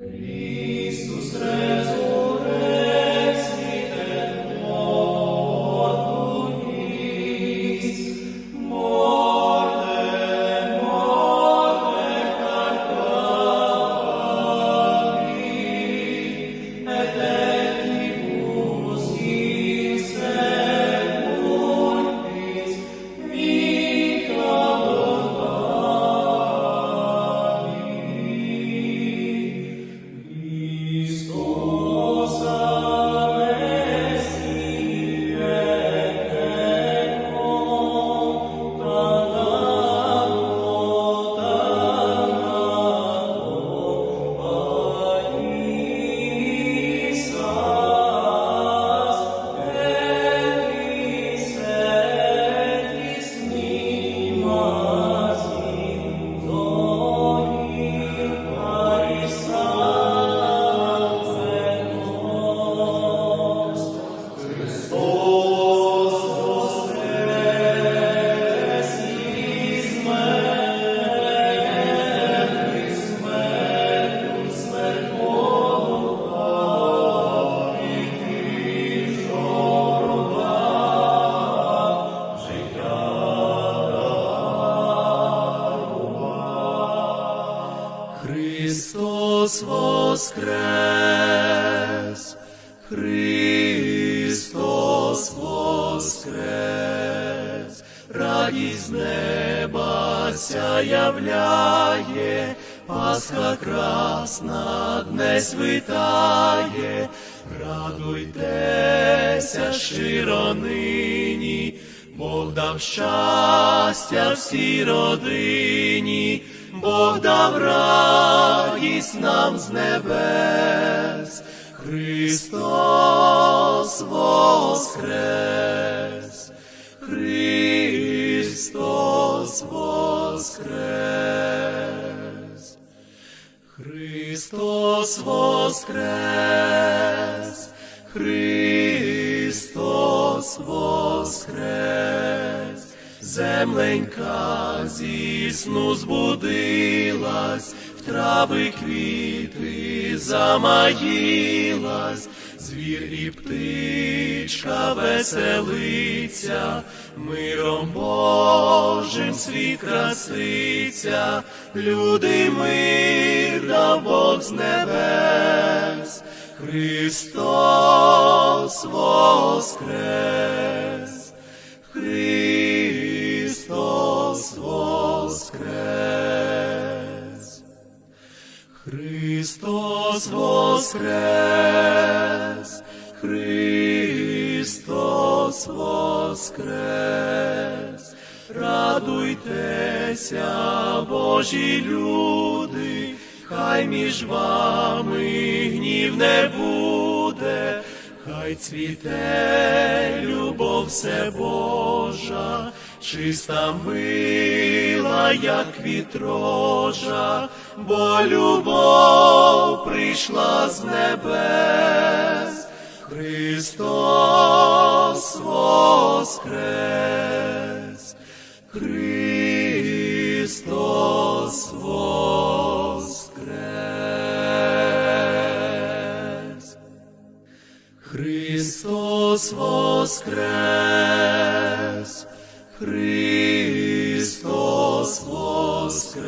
Христос воскрес! Христос воскрес! Радість неба ся являє, Пасха красна днесь витає, радуйтеся щиро нині, дав щастя всій родині, Бог дав радість нам з небес, Христос воскрес, Христос воскрес, Христос воскрес, Христос воскрес, земленька зі сну збудилась, в трави квіти замаїлась, звір і птичка веселиться, миром Божим світ краситься, люди мир дав Бог з небес, Христос воскрес, Христос Христос воскрес, Христос воскрес, радуйтеся, Божі люди, хай між вами гнів не буде, хай цвіте любов все Божа, чиста мила, як вітрожа, бо любов прийшла з небес, Христос воскрес, Христос Христос воскрес, Христос воскрес,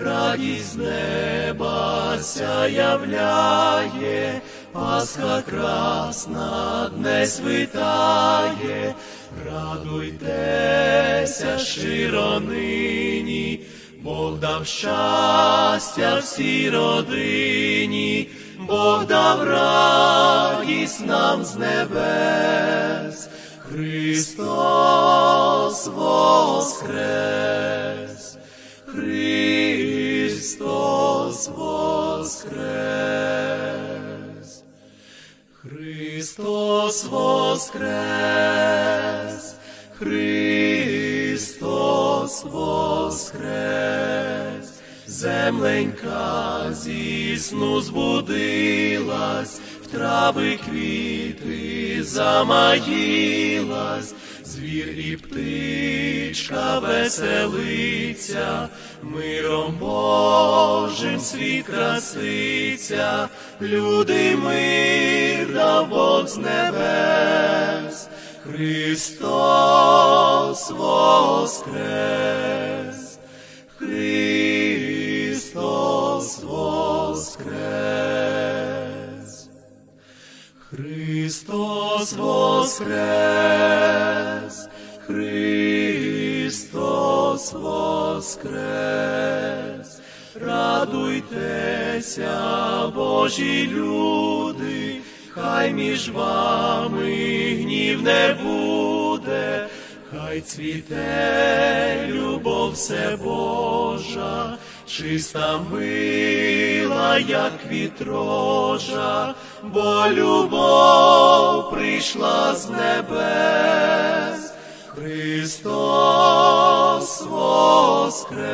радість неба ся являє, Пасха красна днесь витає, радуйтеся щиро нині, Бог дав щастя всій родині, Бог дав радість нам з небес, Христос воскрес, Христос воскрес, Христос воскрес, Христос воскрес, земленька зі сну збудилась, трави квіти замаїлась, звір і птичка веселиться, миром Божим світ краситься, люди мир дав Бог з небес, Христос воскрес, Христос воскрес, Христос воскрес, радуйтеся, Божі люди, хай між вами гнів не буде, хай цвіте любов все Божа, чиста мила, як вітрожа, бо любов прийшла з небес, Христос воскрес.